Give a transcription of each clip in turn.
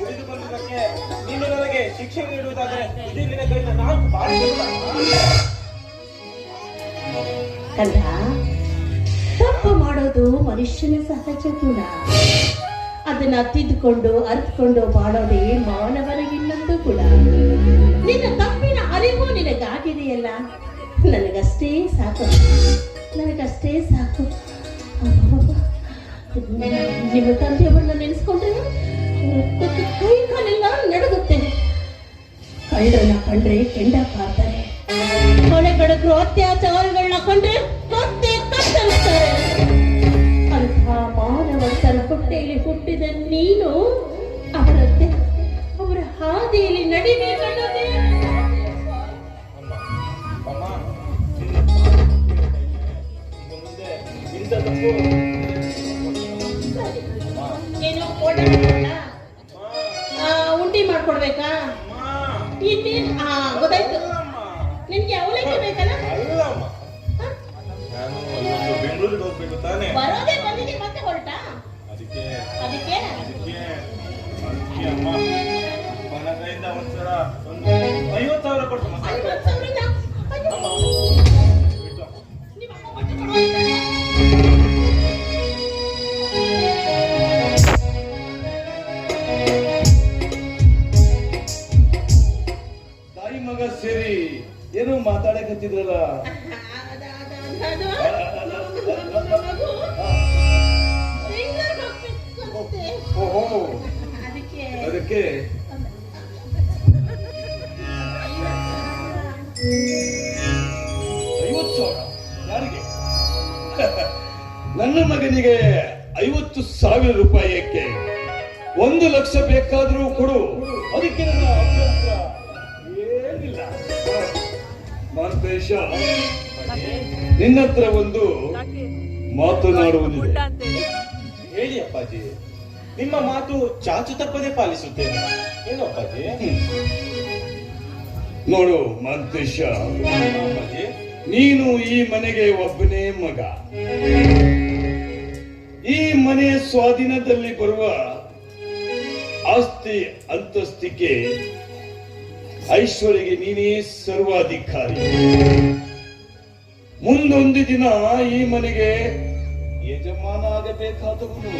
ಕುಡಿದು ಬಂದಿದ್ದಕ್ಕೆ ನೀನು ನನಗೆ ಶಿಕ್ಷೆ ನೀಡುವುದಾದರೆ ಇದೇ ನಿನ್ನ ಕೈಯಿಂದ ನಾಲ್ಕು ಬಾರಿ ತಪ್ಪು ಮಾಡೋದು ಮನುಷ್ಯನ ಸಹಜ ಗುಣ. ಅದನ್ನ ತಿದ್ದುಕೊಂಡು ಅರ್ಥಕೊಂಡು ಮಾಡೋದೇ ಮಾನವರ ಇನ್ನೊಂದು ಗುಣ. ನಿನ್ನ ತಪ್ಪಿನ ಅರಿವು ನಿನಗಾಗಿದೆಯಲ್ಲ? ನನಗಷ್ಟೇ ಸಾಕು. ನನಗಷ್ಟೇ ಸಾಕು. ನಿಮ್ಮ ತಂದೆಯವರನ್ನ ನೆನೆಸ್ಕೊಂಡ್ರೆ ಕೈ ಕಾಲೆಲ್ಲ ನಡುಗುತ್ತೆ ಕಳ್ಳರನ್ನ ಕಂಡ್ರೆ ಕೆಂಡ ಕಾಡ್ತಾರೆ ಕೊಲೆಗಡಕರು ಅತ್ಯಾಚಾರಗಳನ್ನ ಕಂಡ್ರೆ ಮತ್ತೆ ಕತ್ತರಿಸ್ತಾರೆ. ಅಂಥ ಮಾನವಂತರ ಹೊಟ್ಟೆಯಲ್ಲಿ ಹುಟ್ಟಿದ ನೀನು ಅವರದ್ದೇ ಅವರ ಹಾದಿಯಲ್ಲಿ ನಡಿಬೇಕನ್ನೋದೇ ಇನ್ನೇನ್ ಆ ಗೊತ್ತಾಯ್ತು ನಿನ್ಗೆ ಅವಲಕ್ಕಿ ಬೇಕಲ್ಲ ಅಲ್ಲಮ್ಮ ನಾನು ಇವತ್ತು ಬೆಂಗಳೂರಿಗೆ ಹೋಗ್ಬೇಕು ತಾನೆ ಬರೋದೇ ಬಂದಿಗೆ ಮತ್ತೆ ಹೊರಟಾ ಅದಕ್ಕೆ ಅದಕ್ಕೆ ಅದಕ್ಕೆ ಅದಕ್ಕೆ ಅಮ್ಮ ನನ್ನ ಕೈಯಿಂದ ಒಂದ್ಸಲ ಒಂದು ಐವತ್ತು ಸಾವಿರ ಕೊಟ್ಟು. ತಾಯಿ ಮಗ ಸೇರಿ ಏನು ಮಾತಾಡಕತ್ತಿದ್ರಲ್ಲ? ಅದಕ್ಕೆ ಐವತ್ತು ಸಾವಿರ. ಯಾರಿಗೆ? ನನ್ನ ಮಗನಿಗೆ ಐವತ್ತು ಸಾವಿರ ರೂಪಾಯಿ ಏಕೆ? ಒಂದು ಲಕ್ಷ ಬೇಕಾದ್ರೂ ಕೊಡು. ಅದಕ್ಕೆ ನನ್ನ ಮಾಂತೇಶ ನಿನ್ನತ್ರ ಒಂದು ಮಾತನಾಡುವುದಿದೆ ಹೇಳಿ ಅಪ್ಪಾಜಿ. ನಿಮ್ಮ ಮಾತು ಚಾಚು ತಪ್ಪದೆ ಪಾಲಿಸುತ್ತೇನೆ. ಏನು ಅಪ್ಪಾಜಿ. ನೋಡು ಮಾಂತೇಶ ನೀನು ಈ ಮನೆಗೆ ಒಬ್ಬನೇ ಮಗ. ಈ ಮನೆಯ ಸ್ವಾಧೀನದಲ್ಲಿ ಬರುವ ಆಸ್ತಿ ಅಂತಸ್ತಿಗೆ ಐಶ್ವರ್ಯಗೆ ನೀನೇ ಸರ್ವಾಧಿಕಾರಿ. ಮುಂದೊಂದು ದಿನ ಈ ಮನೆಗೆ ಯಜಮಾನ ಆಗಬೇಕಾದವನು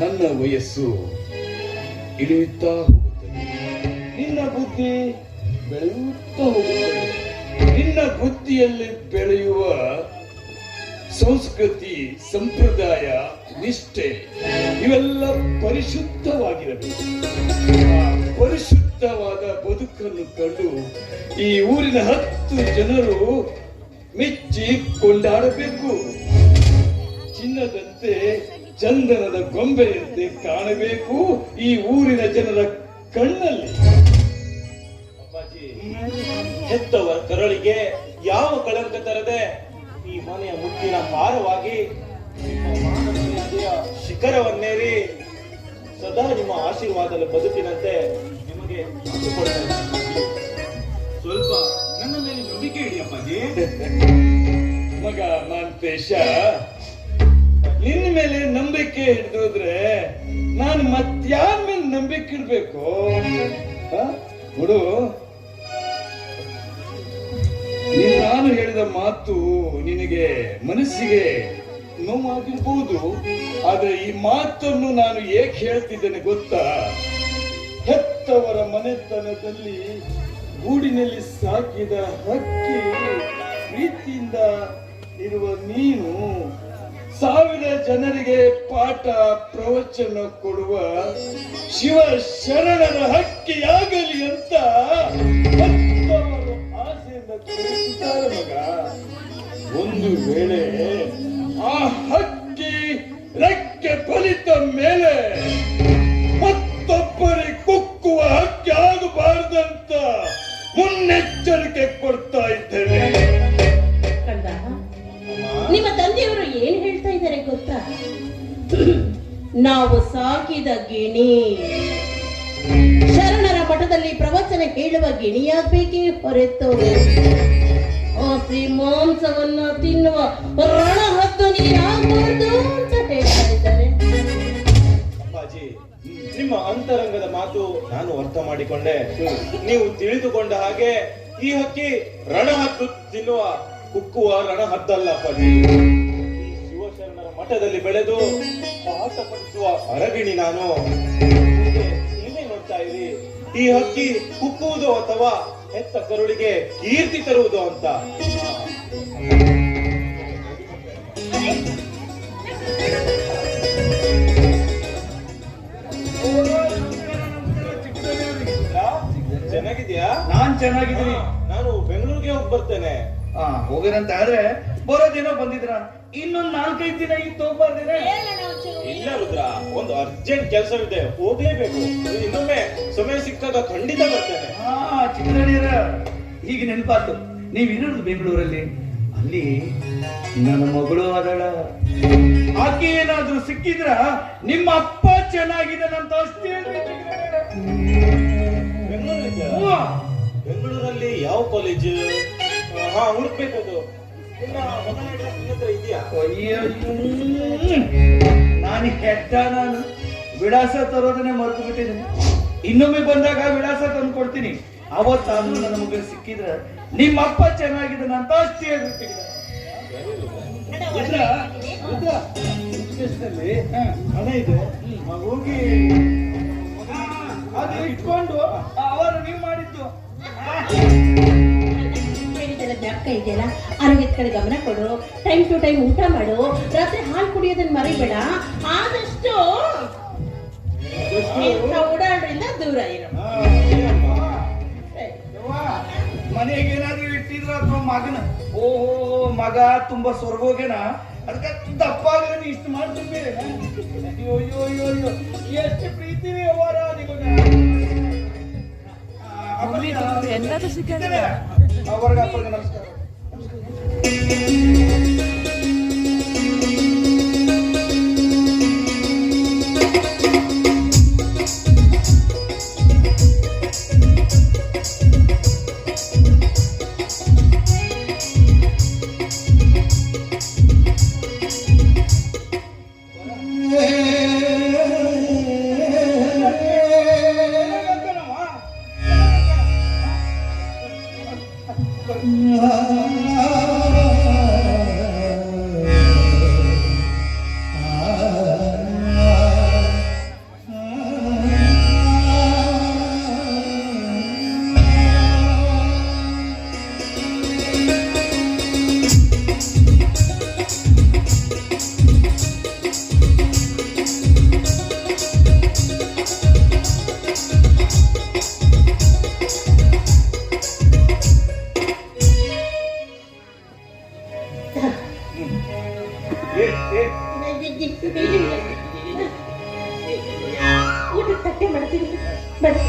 ನನ್ನ ವಯಸ್ಸು ಇಳಿಯುತ್ತಾ ಹೋಗುತ್ತದೆ. ನಿನ್ನ ಬುದ್ಧಿ ಬೆಳೆಯುತ್ತಾ ಹೋಗುತ್ತದೆ. ನಿನ್ನ ಬುದ್ಧಿಯಲ್ಲಿ ಬೆಳೆಯುವ ಸಂಸ್ಕೃತಿ ಸಂಪ್ರದಾಯ ನಿಷ್ಠೆ ಇವೆಲ್ಲ ಪರಿಶುದ್ಧವಾಗಿರಬೇಕು. ಪರಿಶುದ್ಧವಾದ ಬದುಕನ್ನು ಕಂಡು ಈ ಊರಿನ ಹತ್ತು ಜನರು ಮೆಚ್ಚಿ ಕೊಂಡಾಡಬೇಕು ಚಿನ್ನದಂತೆ ಚಂದನದ ಗೊಂಬೆಯಂತೆ ಕಾಣಬೇಕು ಈ ಊರಿನ ಜನರ ಕಣ್ಣಲ್ಲಿ. ಅಪ್ಪಾಜಿ ಹೆತ್ತವರ ಕರಳಿಗೆ ಯಾವ ಕಳಂಕ ತರದೆ ಈ ಮನೆಯ ಮುಟ್ಟಿನ ಭಾರವಾಗಿ ಶಿಖರವನ್ನೇರಿ ಸದಾ ನಿಮ್ಮ ಆಶೀರ್ವಾದದ ಬದುಕಿನಂತೆ ನಿಮಗೆ ಸ್ವಲ್ಪ ನನ್ನ ಮೇಲೆ ನಂಬಿಕೆ ಇಡಿ ಅಪ್ಪಾಜಿ. ಮಗ ಮಾಂತೇಶ, ನಿನ್ನ ಮೇಲೆ ನಂಬಿಕೆ ಹಿಡಿದೋದ್ರೆ ನಾನು ಮತ್ಯಾರ ಮೇಲೆ ನಂಬಿಕೆ ಇಡ್ಬೇಕು? ಹುಡು ನೀನ್ ಹೇಳಿದ ಮಾತು ನಿನಗೆ ಮನಸ್ಸಿಗೆ ನೋವಾಗಿರ್ಬೋದು. ಆದ್ರೆ ಈ ಮಾತನ್ನು ನಾನು ಏಕೆ ಹೇಳ್ತಿದ್ದೇನೆ ಗೊತ್ತಾ? ಹೆತ್ತವರ ಮನೆತನದಲ್ಲಿ ಗೂಡಿನಲ್ಲಿ ಸಾಕಿದ ಹಕ್ಕಿ ಪ್ರೀತಿಯಿಂದ ಇರುವ ನೀನು ಸಾವಿರ ಜನರಿಗೆ ಪಾಠ ಪ್ರವಚನ ಕೊಡುವ ಶಿವ ಶರಣರ ಹಕ್ಕಿಯಾಗಲಿ ಅಂತ ಒಂದು ವೇಳೆ ಆ ಹಕ್ಕಿ ರೆಕ್ಕೆ ಫಲಿತ ಮೇಲೆ ಮತ್ತೊಬ್ಬರಿ ಕುಕ್ಕುವ ಹಕ್ಕಿ ಆಗಬಾರ್ದಂತ ಮುನ್ನೆಚ್ಚರಿಕೆ ಕೊಡ್ತಾ ಇದ್ದೇನೆ. ನಿಮ್ಮ ತಂದೆಯವರು ಏನ್ ಹೇಳ್ತಾ ಇದ್ದಾರೆ ಗೊತ್ತಾ? ನಾವು ಸಾಕಿದ ಗಿಣಿ ಶರಣರ ಮಠದಲ್ಲಿ ಪ್ರವಚನ ಹೇಳುವ ಗಿಣಿಯಾಗಬೇಕೇ ಹೊರತು. ಹಸಿ ಮಾಂಸವನ್ನ ತಿನ್ನುವ ರಣ ಹತ್ತು ಅಂತ ಇದ್ದಾರೆ ನಿಮ್ಮ ಅಂತರಂಗದ ಮಾತು ನಾನು ಅರ್ಥ ಮಾಡಿಕೊಂಡೆ. ನೀವು ತಿಳಿದುಕೊಂಡ ಹಾಗೆ ಈ ಹಕ್ಕಿ ರಣ ಹತ್ತು ತಿನ್ನುವ, ಕುಕ್ಕುವ ರಣ ಹತ್ತಲ್ಲ ಅಪ್ಪಾಜಿ ಶಿವಶರಣರ ಮಠದಲ್ಲಿ ಬೆಳೆದು ಪಾಠ ಪಡಿಸುವ ಅರಗಿಣಿ ನಾನು. ನೀವೇ ಇರಿ. ಈ ಹಕ್ಕಿ ಕುಕ್ಕುವುದು ಅಥವಾ ಹೆತ್ತ ಕರುಳಿಗೆ ಕೀರ್ತಿ ತರುವುದು ಅಂತ. ಚೆನ್ನಾಗಿದ್ಯಾ? ನಾನ್ ಚೆನ್ನಾಗಿದ್ದೀನಿ. ನಾನು ಬೆಂಗಳೂರಿಗೆ ಹೋಗಿ ಬರ್ತೇನೆ. ಹೋಗಿರಂತ ಆದ್ರೆ ಬರೋದೇನೋ ಬಂದಿದ್ರ ಇನ್ನೊಂದ್ ನಾಲ್ಕೈದು ದಿನ ಇತ್ತು ಹೋಗ್ಬಾರ್ದಿದೆ ಇಲ್ಲ ರುದ್ರ ಒಂದು ಅರ್ಜೆಂಟ್ ಕೆಲಸವಿದೆ ಹೋಗ್ಲೇಬೇಕು ಇನ್ನೊಮ್ಮೆ ಸಮಯ ಸಿಕ್ಕಾಗ ಖಂಡಿತ ಬರ್ತೇನೆ. ಹಾ ಚಿಕ್ಕನೀರ ಈಗ ನೆನಪಾತು. ನೀವ್ ಇರೋದು ಬೆಂಗಳೂರಲ್ಲಿ? ಅಲ್ಲಿ ನನ್ನ ಮಗಳು ಅದಳ ಆಕೆ ಏನಾದ್ರೂ ಸಿಕ್ಕಿದ್ರ ನಿಮ್ಮ ಅಪ್ಪ ಚೆನ್ನಾಗಿದೆ ಅಷ್ಟೇ. ಬೆಂಗಳೂರಿಗೆ ಹ್ಞೂ. ಬೆಂಗಳೂರಲ್ಲಿ ಯಾವ ಕಾಲೇಜ್ ಹಾ ಹುಡುಕ್ಬೇಕು ನಾನು ಕೆಟ್ಟ ನಾನು. ವಿಳಾಸ ತರೋದನ್ನೇ ಮರೆತು ಬಿಟ್ಟಿದ್ದೀನಿ ಇನ್ನೊಮ್ಮೆ ಬಂದಾಗ ವಿಳಾಸ ತಂದು ಕೊಡ್ತೀನಿ. ಅವತ್ತಾದ್ರೂ ನನ್ನ ಮಗ ಸಿಕ್ಕಿದ್ರ ನಿಮ್ಮ ಅಪ್ಪ ಚೆನ್ನಾಗಿದ್ದಾನೆ ಅಂತ ಅಷ್ಟೇ ಹಣ ಇದೆ. ಹೋಗಿ ಅದು ಇಟ್ಕೊಂಡು ಅವರು ನೀವು ಮಾಡಿದ್ದು. ಜ್ಞಾಪಕ ಇದೆಯಲ್ಲ ಆರೋಗ್ಯದ ಕಡೆ ಗಮನ ಕೊಡು. ಟೈಮ್ ಟು ಟೈಮ್ ಊಟ ಮಾಡು. ರಾತ್ರಿ ಹಾಲು ಕುಡಿಯೋದನ್ನ ಮರಿಬೇಡ. ಆದಷ್ಟು ಓಡಾಡ್ರಿಂದ ದೂರ ಮನೆಗೇನಾದ್ರೂ ಮನೆಗೆ ಏನಾದ್ರೂ ಇಟ್ಟಿದ್ರ ಅಥವಾ ಮಗನ? ಓಹೋ ಮಗ ತುಂಬಾ ಸ್ವರ್ಗೋಗ್ಯನ ಅದಕ್ಕೆ ದಪ್ಪ ಆಗಲಿ ಇಷ್ಟು ಮಾಡ್ತಿದ್ದೆ. ಅಯ್ಯೋ ಅಯ್ಯೋ ಅಯ್ಯೋ ಅಯ್ಯೋ. ಎಷ್ಟು ಪ್ರೀತಿ ವ್ಯವಹಾರ ನಿಮಗ. ಎಲ್ಲರೂ ಸಿಕ್ಕಂಗೆ. ಅವ್ರಿಗೆ ನಮಸ್ಕಾರ. Allah ಏ, ಊಟದ ತಟ್ಟೆ ಮಾಡ್ತೀನಿ ಬನ್ನಿ